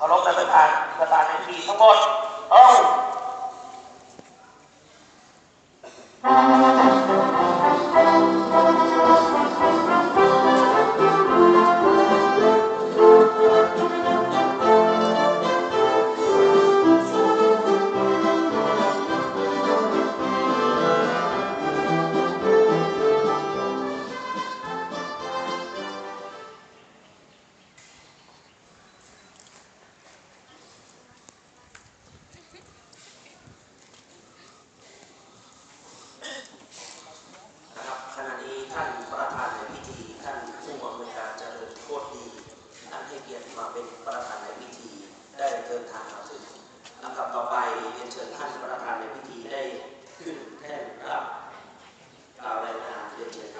เคารพและประธานประธานในทีทั้งหมดเอ้า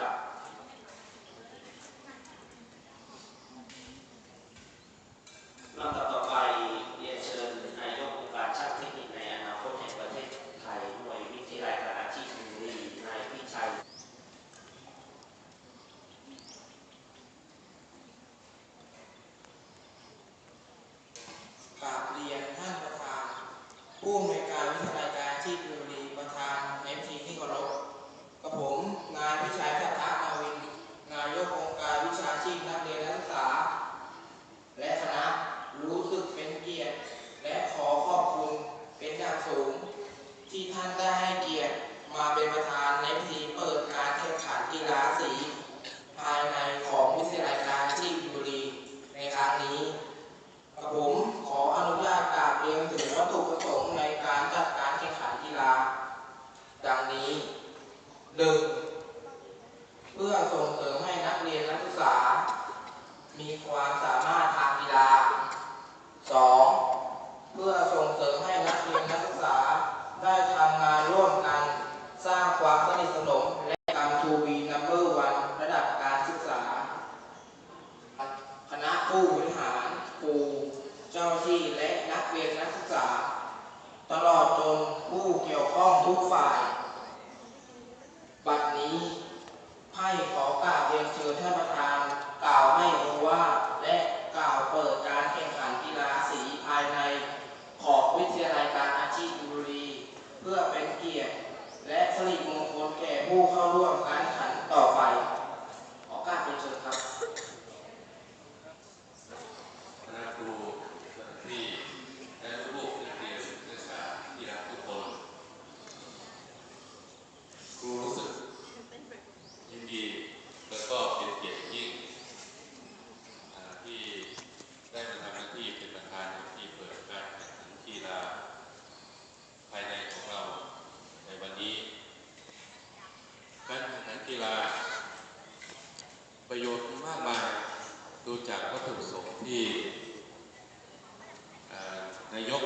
ลำดับต่อไปเรียนเชิญนายกองค์การช่างเทคนิคในอนาคตแห่งประเทศไทยหน่วยวิทยาลัยการอาชีพมินบุรีนายพิชัยกราบเรียนท่านประธานผู้อำนวยการวิทยาลัยการอาชีพบุรี นี้หนึ่งเพื่อส่งเสริมให้นักเรียนนักศึกษา มีความสามารถทางกีฬาสองเพื่อส่งเสริมให้นักเรียนนักศึกษาได้ทำงานร่วมกัน สร้างความสนิทสนมและการทูบีนัมเบอร์วันระดับการศึกษา คณะผู้บริหารครูเจ้าหน้าที่และนักเรียนนักศึกษา ตลอดจนผู้เกี่ยวข้องทุกฝ่าย บัดนี้ ให้ขอกราบเรียนเชิญท่านประธาน กล่าวให้รู้ว่า และกล่าวเปิดการแข่งขันกีฬาสีภายใน ของวิทยาลัยการอาชีพบุรี เพื่อเป็นเกียรติ และสิริมงคลแก่ผู้เข้าร่วมการแข่งขันต่อไป ขอกราบเรียนเชิญครับ คณะครูเจ้าหน้าที่และลูกๆนักเรียนนักศึกษาที่รักทุกคน ครูรู้สึกยินดีแล้วก็เป็นเกียรติอย่างยิ่งอ่าที่ได้มาทำหน้าที่เป็นประธานในที่เปิดการแข่งขันกีฬาภายในของเราในวันนี้ ลา ประโยชน์มากมายดูจากวัตถุประสงค์ที่นายก